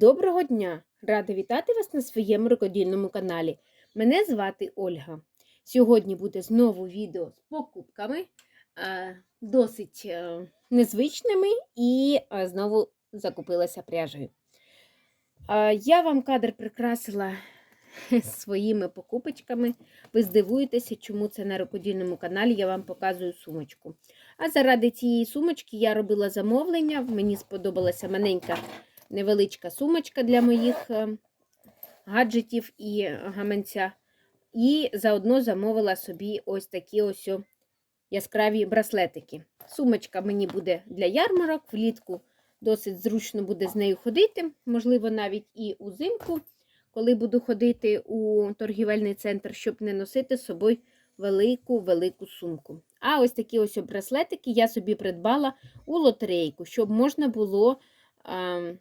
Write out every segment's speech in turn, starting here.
Доброго дня! Рада вітати вас на своєму рукодільному каналі. Мене звати Ольга. Сьогодні буде знову відео з покупками, е, досить е, незвичними, і е, знову закупилася пряжею. Я вам кадр прикрасила своїми покупочками. Ви здивуєтеся, чому це на рукодільному каналі я вам показую сумочку. А заради цієї сумочки я робила замовлення. Мені сподобалася маленька невеличка сумочка для моїх е, гаджетів і гаманця. І заодно замовила собі ось такі ось яскраві браслетики. Сумочка мені буде для ярмарок, влітку досить зручно буде з нею ходити, можливо, навіть і узимку, коли буду ходити у торгівельний центр, щоб не носити з собою велику-велику сумку. А ось такі ось браслетики я собі придбала у лотерейку, щоб можна було. А,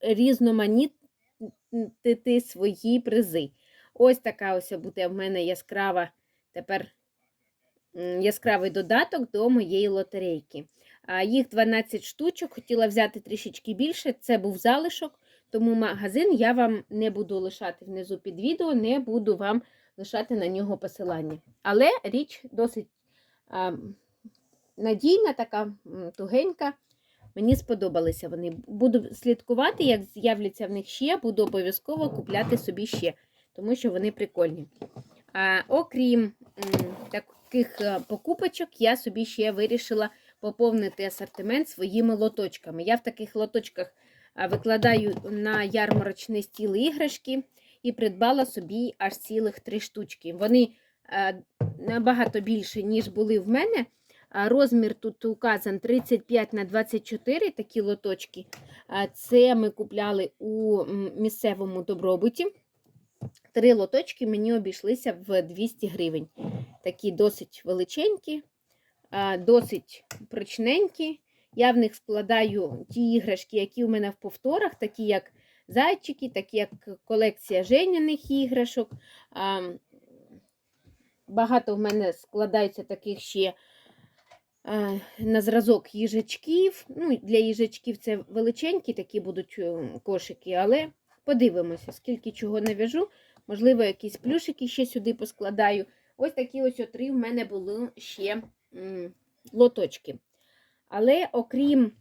різноманітнити свої призи. Ось така ось буде в мене яскрава тепер яскравий додаток до моєї лотерейки. Їх 12 штучок, хотіла взяти трішечки більше, це був залишок, тому магазин я вам не буду лишати внизу під відео, не буду вам лишати на нього посилання. Але річ досить а, надійна, така тугенька. Мені сподобалися вони. Буду слідкувати, як з'являться в них ще, буду обов'язково купляти собі ще, тому що вони прикольні. А, Окрім таких е, покупочок, я собі ще вирішила поповнити асортимент своїми лоточками. Я в таких лоточках викладаю на ярмарочний стіл іграшки і придбала собі аж цілих три штучки. Вони е, набагато більше, ніж були в мене. Розмір тут указан 35 на 24 такі лоточки. Це ми купляли у місцевому добробуті. Три лоточки мені обійшлися в 200 гривень. Такі досить величенькі, досить прочненькі. Я в них складаю ті іграшки, які у мене в повторах, такі як зайчики, такі як колекція женяних іграшок. Багато в мене складається таких ще на зразок їжачків. Ну, Для їжачків це величенькі такі будуть е, кошики, але подивимося, скільки чого нав'яжу. Можливо, якісь плюшики ще сюди поскладаю. Ось такі ось три в мене були ще лоточки. Але окрім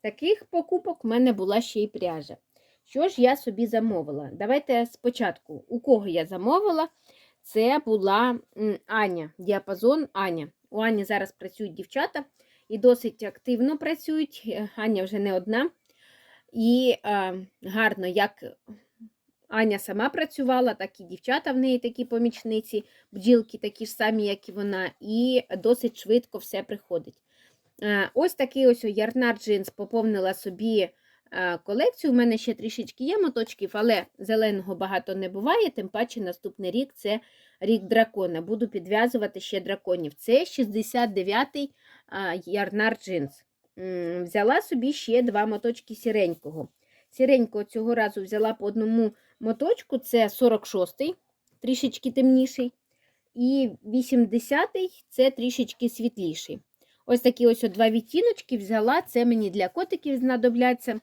таких покупок, в мене була ще й пряжа. Що ж я собі замовила? Давайте спочатку, у кого я замовила, це була Аня, діапазон Аня. У Ані зараз працюють дівчата і досить активно працюють. Е, Аня вже не одна. І е, гарно, як Аня сама працювала, так і дівчата в неї такі помічниці, бджілки такі ж самі, як і вона, і досить швидко все приходить. Е, ось такий ось ярнар джинс поповнила собі. Колекцію. У мене ще трішечки є моточків, але зеленого багато не буває, тим паче наступний рік це рік дракона. Буду підв'язувати ще драконів. Це 69-й ярнар джинс. Взяла собі ще два моточки сіренького. Сіренького цього разу взяла по одному моточку, це 46-й, трішечки темніший. І 80-й це трішечки світліший. Ось такі ось два відтіночки взяла. Це мені для котиків знадобляться.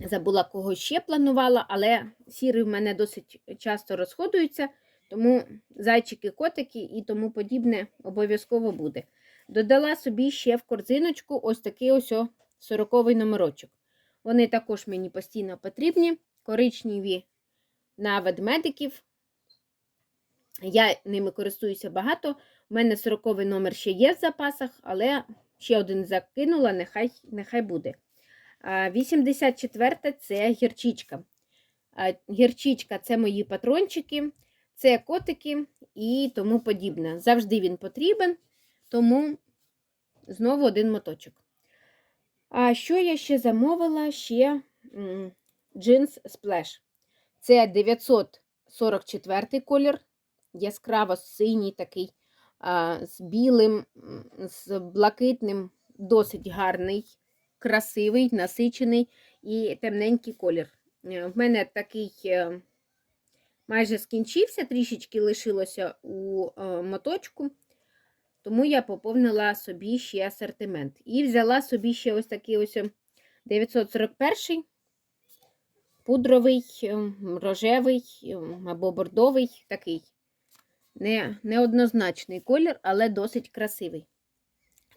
Забула, кого ще планувала, але сіри в мене досить часто розходуються, тому зайчики, котики і тому подібне обов'язково буде. Додала собі ще в корзиночку ось такий ось 40-й номерочок. Вони також мені постійно потрібні, коричневі на ведмедиків. Я ними користуюся багато. У мене 40-й номер ще є в запасах, але ще один закинула, нехай, нехай буде. 84 це гірчичка. Гірчичка це мої патрончики, це котики і тому подібне. Завжди він потрібен, тому знову один моточок. А що я ще замовила? Ще джинс сплеш. Це 944 колір, яскраво синій такий, з білим, з блакитним, досить гарний красивий, насичений і темненький колір. Е, в мене такий е, майже скінчився, трішечки лишилося у е, моточку, тому я поповнила собі ще асортимент. І взяла собі ще ось такий ось 941 пудровий, рожевий або бордовий такий. Не, неоднозначний колір, але досить красивий.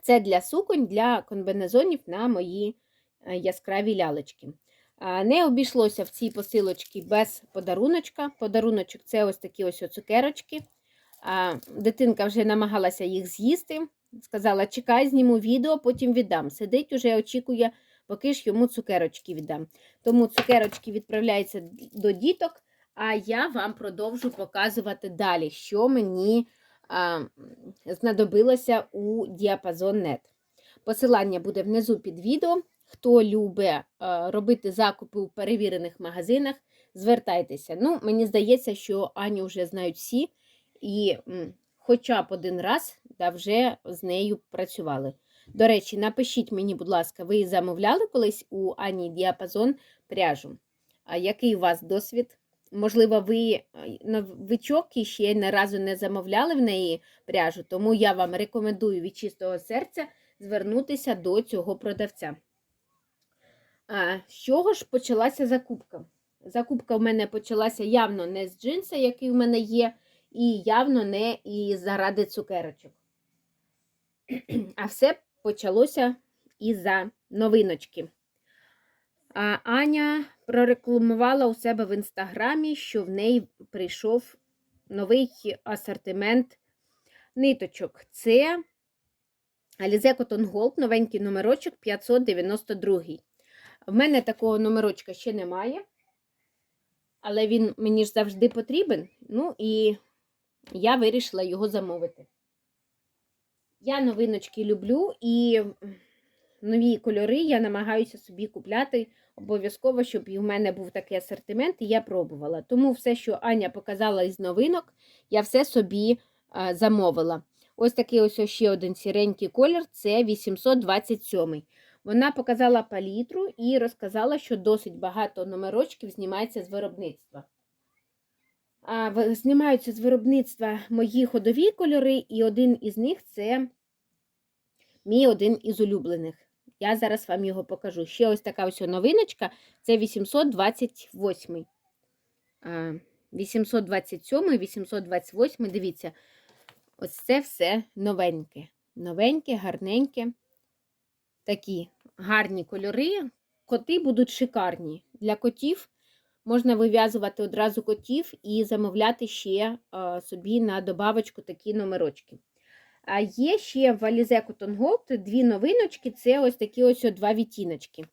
Це для суконь, для комбінезонів на мої е, яскраві лялечки. Не обійшлося в цій посилочці без подаруночка. Подаруночок це ось такі ось цукерочки. Дитинка вже намагалася їх з'їсти. Сказала, чекай, зніму відео, потім віддам. Сидить уже, очікує, поки ж йому цукерочки віддам. Тому цукерочки відправляються до діток, а я вам продовжу показувати далі, що мені а, знадобилося у Діапазон.нет. Посилання буде внизу під відео. Хто любить а, робити закупи у перевірених магазинах, звертайтеся. Ну, Мені здається, що Аню вже знають всі, і хоча б один раз да, вже з нею працювали. До речі, напишіть мені, будь ласка, ви замовляли колись у Ані Діапазон пряжу? А який у вас досвід? Можливо, ви новичок і ще ні разу не замовляли в неї пряжу, тому я вам рекомендую від чистого серця звернутися до цього продавця. А, з чого ж почалася закупка? Закупка в мене почалася явно не з джинса, який в мене є, і явно не і заради цукерочок. А все почалося із-за новиночки. Аня прорекламувала у себе в інстаграмі, що в неї прийшов новий асортимент ниточок. Це Alize Cotton Gold, новенький номерочок 592. В мене такого номерочка ще немає, але він мені ж завжди потрібен. Ну і я вирішила його замовити. Я новиночки люблю і нові кольори я намагаюся собі купляти обов'язково, щоб і в мене був такий асортимент, і я пробувала. Тому все, що Аня показала із новинок, я все собі а, замовила. Ось такий ось ще один сіренький колір це 827. Вона показала палітру і розказала, що досить багато номерочків знімається з виробництва. А, Знімаються з виробництва мої ходові кольори, і один із них це мій один із улюблених. Я зараз вам його покажу. Ще ось така ось новиночка це 828. А, 827, 828, дивіться, ось це все новеньке. Новеньке, гарненьке. Такі гарні кольори. Коти будуть шикарні. Для котів можна вив'язувати одразу котів і замовляти ще собі на добавочку такі номерочки. А є ще в Alize Cotton Gold дві новиночки, це ось такі ось два відтіночки.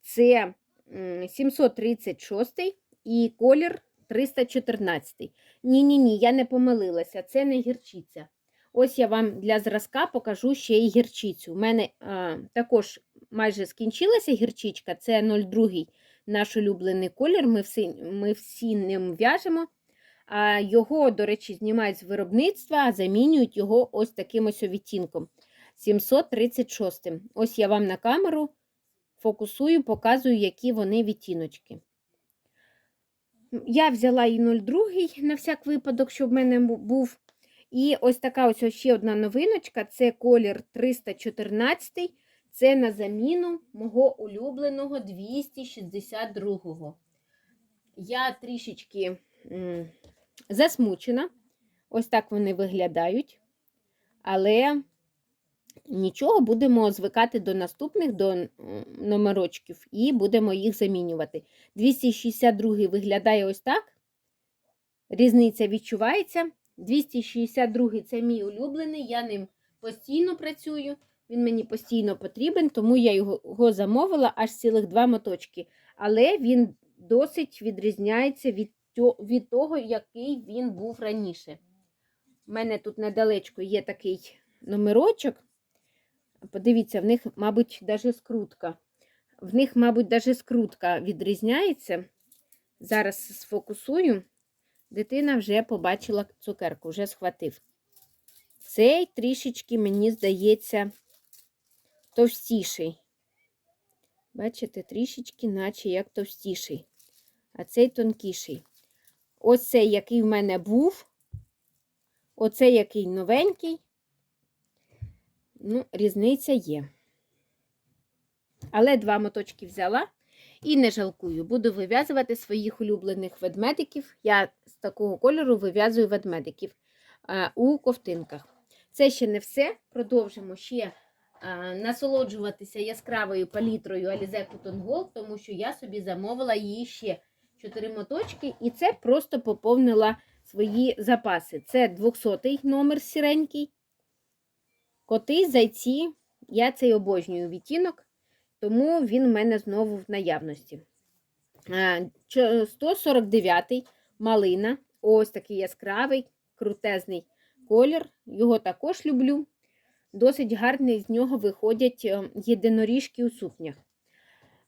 Це м, 736 і колір 314. Ні-ні-ні, я не помилилася, це не гірчиця. Ось я вам для зразка покажу ще й гірчицю. У мене а, також майже скінчилася гірчичка, це 02 наш улюблений колір. Ми всі, ми всі ним в'яжемо. А його, до речі, знімають з виробництва, а замінюють його ось таким ось відтінком. 736. Ось я вам на камеру фокусую, показую, які вони відтіночки. Я взяла і 02 на всяк випадок, щоб в мене був. І ось така ось ще одна новиночка це колір 314. Це на заміну мого улюбленого 262. Я трішечки засмучена. Ось так вони виглядають. Але нічого, будемо звикати до наступних до номерочків і будемо їх замінювати. 262 виглядає ось так. Різниця відчувається. 262 це мій улюблений, я ним постійно працюю. Він мені постійно потрібен, тому я його, замовила аж цілих два моточки. Але він досить відрізняється від, від того, який він був раніше. У мене тут недалечко є такий номерочок. Подивіться, в них, мабуть, даже скрутка. В них, мабуть, даже скрутка відрізняється. Зараз сфокусую. Дитина вже побачила цукерку, вже схватив. Цей трішечки, мені здається, товстіший. Бачите, трішечки, наче як товстіший. А цей тонкіший. Ось цей, який в мене був. Оцей який новенький. ну, різниця є. Але два моточки взяла і не жалкую. Буду вив'язувати своїх улюблених ведмедиків. Я з такого кольору вив'язую ведмедиків у ковтинках. Це ще не все. Продовжимо ще насолоджуватися яскравою палітрою Alize Cotton Gold, тому що я собі замовила її ще 4 моточки, і це просто поповнила свої запаси. Це 200-й номер сіренький. Коти, зайці. Я цей обожнюю відтінок, тому він у мене знову в наявності. Е, чо- 149 малина. Ось такий яскравий, крутезний колір. Його також люблю. Досить гарний з нього виходять е, єдиноріжки у сукнях.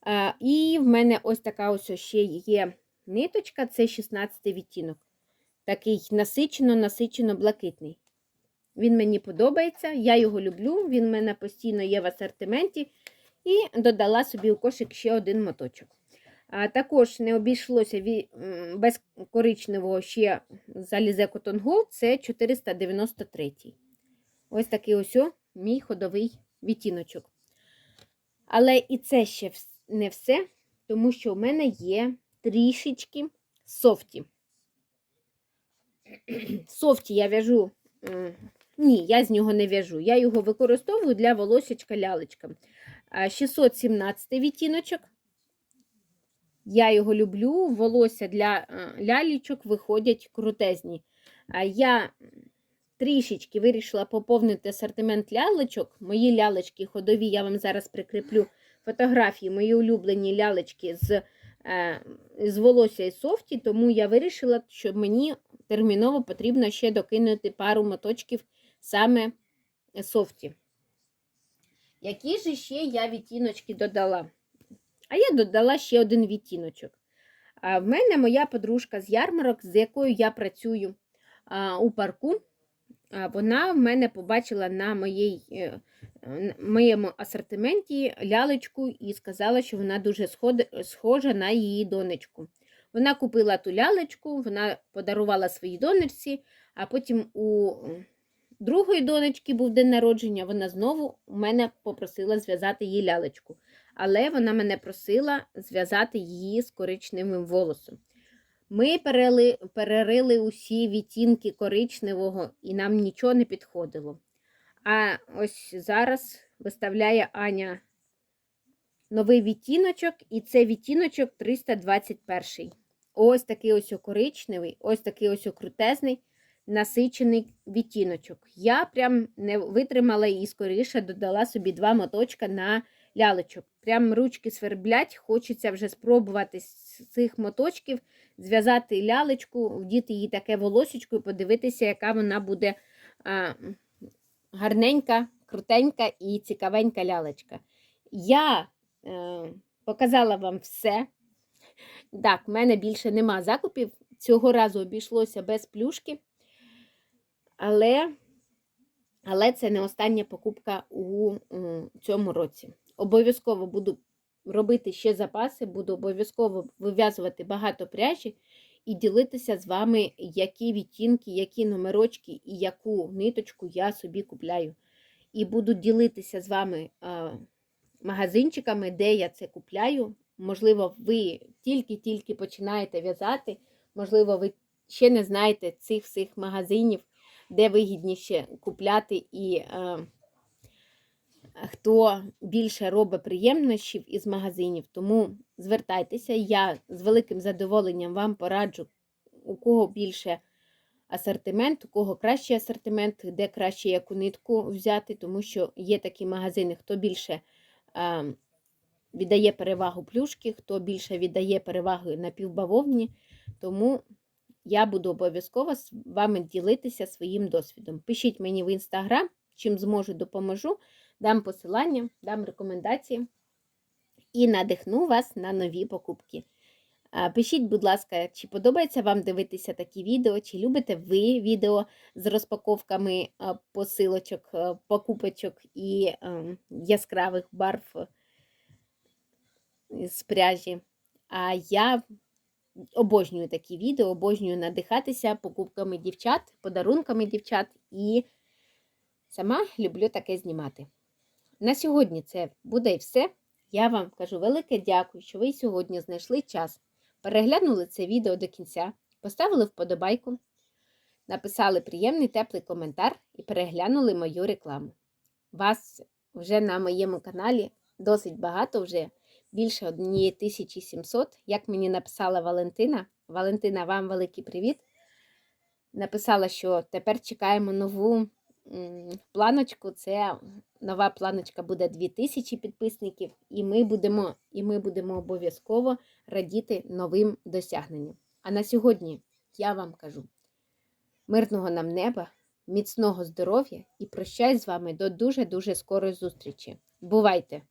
Е, І в мене ось така ось ще є ниточка, це 16 відтінок. Такий насичено-насичено блакитний. Він мені подобається, я його люблю, він в мене постійно є в асортименті. І додала собі у кошик ще один моточок. А також не обійшлося без коричневого ще з Alize Cotton Gold, це 493. Ось такий ось мій ходовий відтіночок. Але і це ще не все, тому що у мене є трішечки софті. Софті я в'яжу. Ні, я з нього не в'яжу. Я його використовую для волосечка лялечка. 617 відтіночок. Я його люблю. Волосся для е, лялічок виходять крутезні. Я трішечки вирішила поповнити асортимент лялечок. Мої лялечки ходові, я вам зараз прикріплю фотографії, мої улюблені лялечки з, з волосся і софті, тому я вирішила, що мені терміново потрібно ще докинути пару моточків саме софті. Які ж ще я відтіночки додала? А я додала ще один відтіночок. А в мене моя подружка з ярмарок, з якою я працюю у парку. Вона в мене побачила на моїй, е, моєму асортименті лялечку і сказала, що вона дуже схожа на її донечку. Вона купила ту лялечку, вона подарувала своїй донечці, а потім у другої донечки був день народження, вона знову мене попросила зв'язати їй лялечку. Але вона мене просила зв'язати її з коричневим волосом. Ми перерили усі відтінки коричневого, і нам нічого не підходило. А ось зараз виставляє Аня новий відтіночок, і це відтіночок 321. Ось такий ось коричневий, ось такий ось крутезний, насичений відтіночок. Я прям не витримала і скоріше додала собі два моточка на лялечок. Прям ручки сверблять, хочеться вже спробувати з цих моточків зв'язати лялечку, вдіти їй таке волосечко і подивитися, яка вона буде а, гарненька, крутенька і цікавенька лялечка. Я е, показала вам все. Так, в мене більше нема закупів. Цього разу обійшлося без плюшки. Але, але це не остання покупка у м, цьому році. Обов'язково буду робити ще запаси, буду обов'язково вив'язувати багато пряжі і ділитися з вами, які відтінки, які номерочки і яку ниточку я собі купляю. І буду ділитися з вами магазинчиками, де я це купляю. Можливо, ви тільки-тільки починаєте в'язати, можливо, ви ще не знаєте цих всіх магазинів, де вигідніше купляти і хто більше робить приємнощів із магазинів. Тому звертайтеся, я з великим задоволенням вам пораджу, у кого більше асортимент, у кого кращий асортимент, де краще яку нитку взяти, тому що є такі магазини, хто більше. віддає перевагу плюшки, хто більше віддає перевагу напівбавовні. Тому я буду обов'язково з вами ділитися своїм досвідом. Пишіть мені в інстаграм, чим зможу, допоможу, дам посилання, дам рекомендації і надихну вас на нові покупки. Пишіть, будь ласка, чи подобається вам дивитися такі відео, чи любите ви відео з розпаковками посилочок, покупочок і яскравих барв з пряжі. А я обожнюю такі відео, обожнюю надихатися покупками дівчат, подарунками дівчат і Сама люблю таке знімати. На сьогодні це буде все. Я вам кажу велике дякую, що ви сьогодні знайшли час, переглянули це відео до кінця, поставили вподобайку, написали приємний теплий коментар і переглянули мою рекламу. Вас вже на моєму каналі досить багато, вже більше 1700. Як мені написала Валентина. Валентина, вам великий привіт. Написала, що тепер чекаємо нову планочку. Це нова планочка буде 2000 підписників, і ми будемо, і ми будемо обов'язково радіти новим досягненням. А на сьогодні я вам кажу мирного нам неба, міцного здоров'я і прощаюсь з вами до дуже-дуже скорої зустрічі. Бувайте!